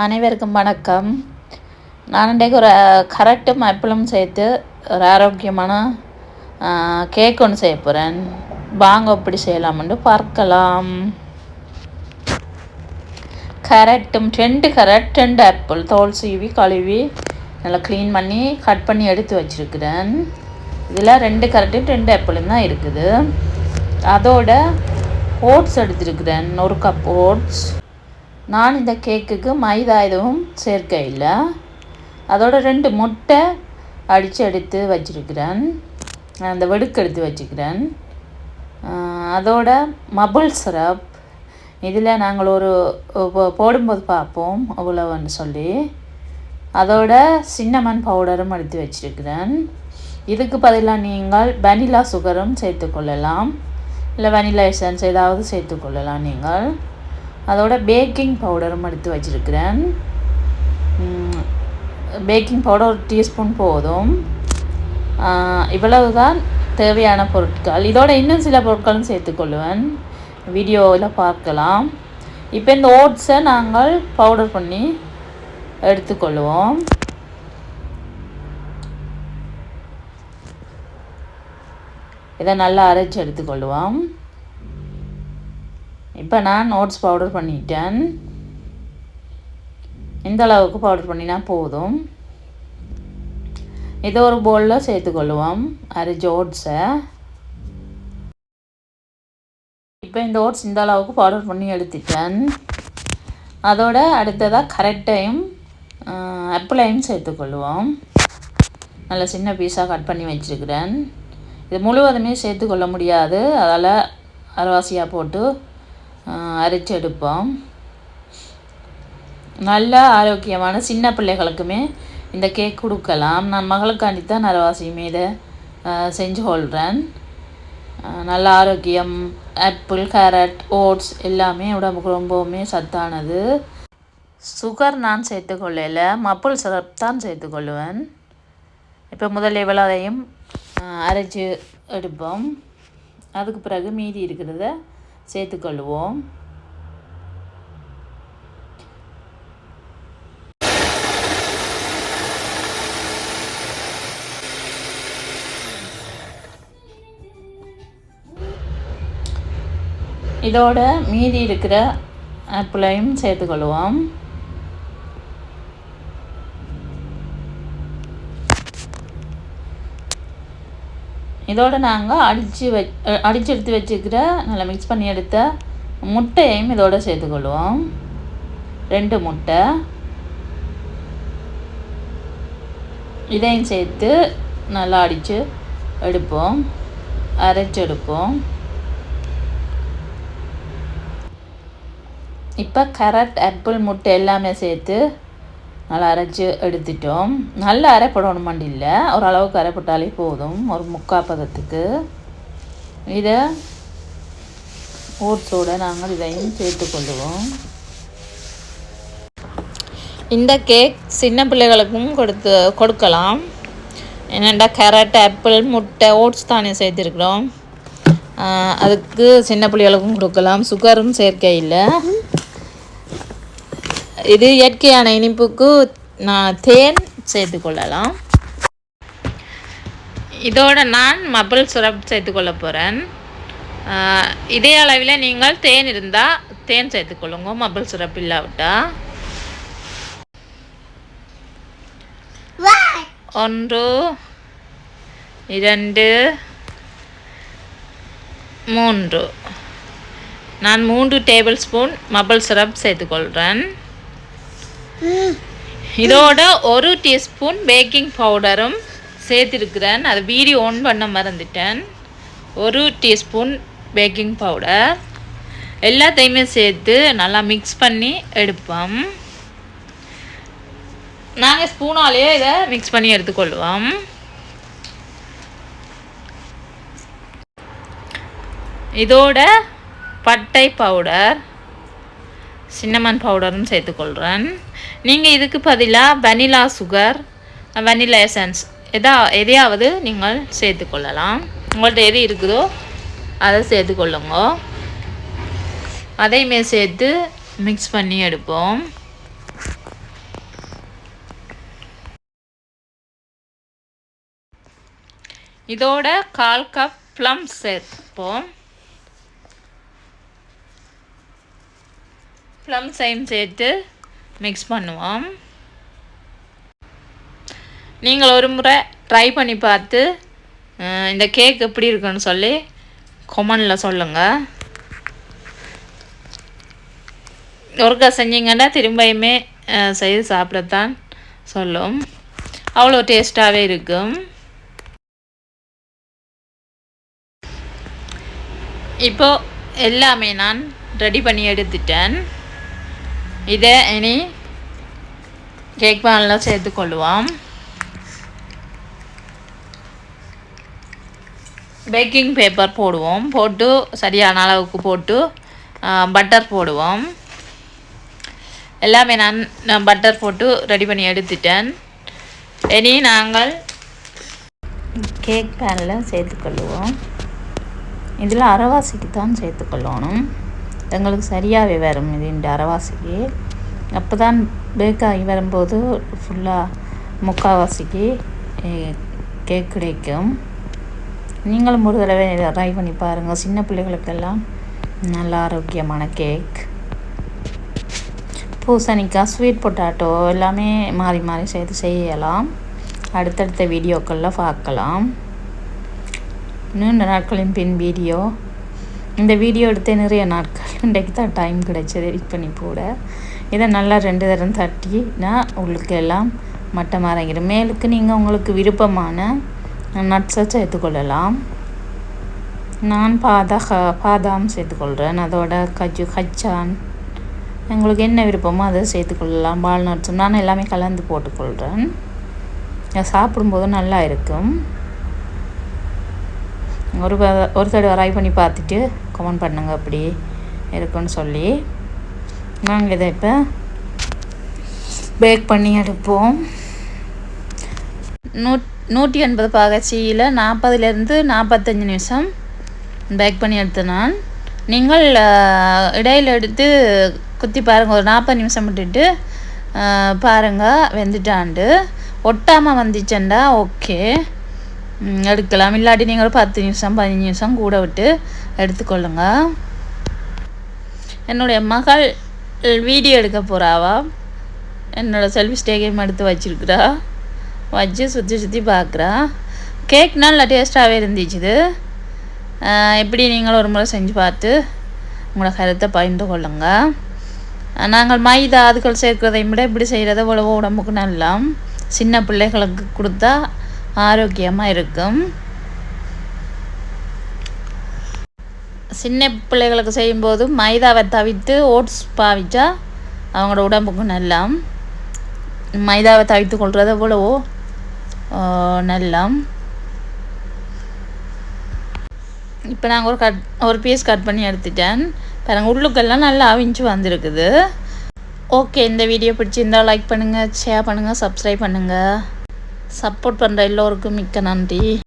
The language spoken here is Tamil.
அனைவருக்கும் வணக்கம். நான் இன்றைக்கு ஒரு கரெக்டும் ஆப்பிளும் சேர்த்து ஒரு ஆரோக்கியமான கேக் ஒன்று செய்ய போகிறேன் வாங்க எப்படி செய்யலாம்னு பார்க்கலாம். கரெக்டும் ரெண்டு கரெக்ட் ரெண்டு ஆப்பிள் தோல் சீவி கழுவி நல்லா க்ளீன் பண்ணி கட் பண்ணி எடுத்து வச்சுருக்கிறேன். இதில் ரெண்டு கரெட்டும் ரெண்டு ஆப்பிளும் தான் இருக்குது. அதோட ஓட்ஸ் எடுத்துருக்கிறேன். ஒரு கப் ஓட்ஸ் நான் இந்த கேக்குக்கு மைதா எதுவும் சேர்க்க இல்லை. அதோட ரெண்டு முட்டை அடித்து எடுத்து வச்சுருக்கிறேன். அந்த வெடுக்கு எடுத்து வச்சுக்கிறேன் அதோட மபுள் சிரப். இதில் நாங்கள் ஒரு போடும்போது பார்ப்போம் அவ்வளோன்னு சொல்லி. அதோட சின்னமன் பவுடரும் எடுத்து வச்சுருக்கிறேன். இதுக்கு பதிலாக நீங்கள் வெனிலா சுகரும் சேர்த்துக்கொள்ளலாம் இல்லை வெனிலா எசன்ஸ் ஏதாவது சேர்த்துக்கொள்ளலாம் நீங்கள். அதோட பேக்கிங் பவுடரும் எடுத்து வச்சுருக்கிறேன். பேக்கிங் பவுடர் ஒரு டீஸ்பூன் போதும். இவ்வளவு தான் தேவையான பொருட்கள். இதோட இன்னும் சில பொருட்களும் சேர்த்துக்கொள்வேன் வீடியோவில் பார்க்கலாம். இப்போ இந்த ஓட்ஸை நாங்கள் பவுடர் பண்ணி எடுத்துக்கொள்வோம் இதை நல்லா அரைச்சி எடுத்துக்கொள்வோம் இப்போ நான் நோட்ஸ் பவுடர் பண்ணிட்டேன். இந்த அளவுக்கு பவுடர் பண்ணினா போதும். இதை ஒரு போலில் சேர்த்துக்கொள்ளுவோம் அரைச்ச ஓட்ஸை இப்போ இந்த ஓட்ஸ் இந்த அளவுக்கு பவுடர் பண்ணி எடுத்துட்டேன். அதோட அடுத்ததாக கரெக்டையும் அப்பிளையும் சேர்த்துக்கொள்வோம் நல்ல சின்ன பீஸாக கட் பண்ணி வச்சுருக்கிறேன். இது முழுவதுமே சேர்த்துக்கொள்ள முடியாது. அதால் அரைவாசியாக போட்டு அரைச்சி எடுப்போம் நல்ல ஆரோக்கியமான சின்ன பிள்ளைகளுக்குமே இந்த கேக் கொடுக்கலாம். நான் மகளுக்காண்டி தான் நரவாசியுமே இதை செஞ்சு கொள்கிறேன் நல்ல ஆரோக்கியம் ஆப்பிள் கேரட் ஓட்ஸ் எல்லாமே உடம்புக்கு ரொம்பவுமே சத்தானது. சுகர் நான் சேர்த்துக்கொள்ளல மப்பிள் சிரப் தான் சேர்த்துக்கொள்ளுவேன். இப்போ முதல் எவ்வளோதையும் அரைச்சி எடுப்போம். அதுக்கு பிறகு மீதி இருக்கிறத சேர்த்துக்கொள்வோம். இதோட மீதி இருக்கிற ஆப்பிளையும் சேர்த்துக்கொள்வோம். இதோடு நாங்கள் அடித்து வ அடித்து எடுத்து வச்சுக்கிற நல்லா மிக்ஸ் பண்ணி எடுத்த முட்டையையும் இதோடு சேர்த்துக்கொள்வோம். ரெண்டு முட்டை. இதையும் சேர்த்து நல்லா அடித்து எடுப்போம். அரைச்சி எடுப்போம் இப்போ கேரட் ஆப்பிள் முட்டை எல்லாமே சேர்த்து நல்லா அரைச்சி எடுத்துட்டோம். நல்லா அரைப்படணும் இல்லை ஓரளவுக்கு அரைப்பட்டாலே போதும். ஒரு முக்கால் பதத்துக்கு. இதை ஓட்ஸோடு நாங்கள் இதையும் சேர்த்து இந்த கேக் சின்ன பிள்ளைகளுக்கும் கொடுத்து கொடுக்கலாம். என்னென்னா கேரட் ஆப்பிள் முட்டை ஓட்ஸ் தானே சேர்த்துருக்குறோம். அதுக்கு சின்ன பிள்ளைகளுக்கும் கொடுக்கலாம். சுகரும் சேர்க்கை இல்லை. இது இயற்கையான இனிப்புக்கு நான் தேன் சேர்த்து கொள்ளலாம் இதோட நான் மப்பிள் சுரப் சேர்த்துக்கொள்ள போகிறேன் இதே அளவில் நீங்கள் தேன் இருந்தால் தேன் சேர்த்துக்கொள்ளுங்க. மப்பிள் சுரப் இல்லாவிட்டா. ஒன்று இரண்டு மூன்று. நான் மூன்று டேபிள் ஸ்பூன் மப்பிள் சிரப் சேர்த்துக்கொள்கிறேன் இதோட ஒரு டீஸ்பூன் பேக்கிங் பவுடரும் சேர்த்துருக்குறேன். அதை வீடியோ ஆன் பண்ண மறந்துட்டேன். ஒரு டீஸ்பூன் பேக்கிங் பவுடர். எல்லாத்தையுமே சேர்த்து நல்லா மிக்ஸ் பண்ணி எடுப்போம். நாங்கள் ஸ்பூனாலேயே இதை மிக்ஸ் பண்ணி எடுத்துக்கொள்வோம். இதோட பட்டை பவுடர். சின்னமன் பவுடரும் சேர்த்துக்கொள்கிறேன் நீங்கள் இதுக்கு பதிலாக வனிலா சுகர் வனிலா எசன்ஸ் எதா எதையாவது நீங்கள் சேர்த்துக்கொள்ளலாம். உங்கள்கிட்ட எது இருக்குதோ அதை சேர்த்துக்கொள்ளுங்க. அதையுமே சேர்த்து மிக்ஸ் பண்ணி எடுப்போம். இதோட கால் கப் ப்ளம் சேர்ப்போம் ப்ளம் சைம் சேர்த்து மிக்ஸ் பண்ணுவோம். நீங்கள் ஒரு முறை ட்ரை பண்ணி பார்த்து இந்த கேக் எப்படி இருக்குன்னு சொல்லி கொமனில் சொல்லுங்கள் ஒருக்கா செஞ்சிங்கன்னா திரும்பியுமே செய்து சாப்பிடத்தான் சொல்லும். அவ்வளோ டேஸ்ட்டாகவே இருக்கும். இப்போது எல்லாமே நான் ரெடி பண்ணி எடுத்துட்டேன். இதை இனி கேக் பேனில் சேர்த்துக்கொள்ளுவோம். பேக்கிங் பேப்பர் போடுவோம். போட்டு சரியான அளவுக்கு போட்டு பட்டர் போடுவோம். எல்லாமே நான் பட்டர் போட்டு ரெடி பண்ணி எடுத்துட்டேன். இனி நாங்கள் கேக் பேனில் சேர்த்துக்கொள்ளுவோம். இதில் அரைவாசிக்கு தான் சேர்த்துக்கொள்ளணும். எங்களுக்கு சரியாகவே வரும் இது இந்த அரைவாசிக்கு அப்போ தான் பேக்காகி வரும்போது ஃபுல்லாக முக்கால்வாசிக்கு கேக் கிடைக்கும். நீங்களும் ஒரு தடவை ட்ரை பண்ணி பாருங்கள் சின்ன பிள்ளைகளுக்கெல்லாம் நல்ல ஆரோக்கியமான கேக் பூசணிக்காய் ஸ்வீட் பொட்டாட்டோ எல்லாமே மாறி மாறி சேர்த்து செய்யலாம். அடுத்தடுத்த வீடியோக்களில் பார்க்கலாம். நீண்ட நாட்களின் பின் வீடியோ இந்த வீடியோ எடுத்தே நிறைய நாட்கள். இன்றைக்கு தான் டைம் கிடைச்சது. எடிட் பண்ணி போட. இதை நல்லா ரெண்டு தரம் தட்டினா உங்களுக்கு எல்லாம் மட்டம் இறங்கிடும் மேலுக்கு நீங்கள் உங்களுக்கு விருப்பமான நட்ஸை சேர்த்துக்கொள்ளலாம். நான் பாதா பாதாம் சேர்த்துக்கொள்கிறேன் அதோட கஜு கச்சான். எங்களுக்கு என்ன விருப்பமோ அதை சேர்த்துக்கொள்ளலாம். வால்நட்ஸும் நான் எல்லாமே கலந்து போட்டுக்கொள்கிறேன் சாப்பிடும்போது நல்லா இருக்கும். ஒரு ஒரு தடவை ட்ரை பண்ணி பார்த்துட்டு கமெண்ட் பண்ணுங்கள் அப்படி இருக்குன்னு சொல்லி. நாங்கள் இதை இப்போ பேக் பண்ணி எடுப்போம். நூ நூற்றி எண்பது பாகச்சியில் நாற்பதுலேருந்து நாற்பத்தஞ்சு நிமிஷம் பேக் பண்ணி எடுத்து நான். நீங்கள் இடையில் எடுத்து குத்தி பாருங்கள் ஒரு நாற்பது நிமிஷம் விட்டுட்டு பாருங்கள் வெந்துட்டாண்டு. ஒட்டாமல் வந்துச்சேன்டா ஓகே. எடுக்கலாம். இல்லாட்டி நீங்கள் ஒரு பத்து நிமிஷம் பதினஞ்சு நிமிஷம் கூட விட்டு எடுத்துக்கொள்ளுங்க. என்னுடைய மகள் வீடியோ எடுக்க போகிறாவா என்னோடய செல்ஃபி ஸ்டேகேம் எடுத்து வச்சுருக்குறா. வச்சு சுற்றி சுற்றி பார்க்குறா கேக் நல்லா டேஸ்ட்டாகவே இருந்துச்சுது எப்படி நீங்களும் ஒரு முறை செஞ்சு பார்த்து உங்களோட கருத்தை பகிர்ந்து கொள்ளுங்கள் நாங்கள் மைதா அதுகள் சேர்க்குறதையும் விட இப்படி செய்கிறத உழவு உடம்புக்கு நல்லா சின்ன பிள்ளைகளுக்கு கொடுத்தா ஆரோக்கியமாக இருக்கும். சின்ன பிள்ளைகளுக்கு செய்யும்போது மைதாவை தவிர்த்து ஓட்ஸ் பாவிச்சா அவங்களோட உடம்புக்கு நல்லா மைதாவை தவித்து கொள்வது எவ்வளவோ நல்லா இப்போ நாங்கள் ஒரு கட் ஒரு பீஸ் கட் பண்ணி எடுத்துட்டேன். பாருங்கள் உள்ளுக்கெல்லாம் நல்லா அவிஞ்சு வந்திருக்குது. ஓகே இந்த வீடியோ பிடிச்சிருந்தால் லைக் பண்ணுங்கள் ஷேர் பண்ணுங்கள் சப்ஸ்கிரைப் பண்ணுங்கள் சப்போர்ட் பண்ணுற எல்லோருக்கும் மிக்க நன்றி.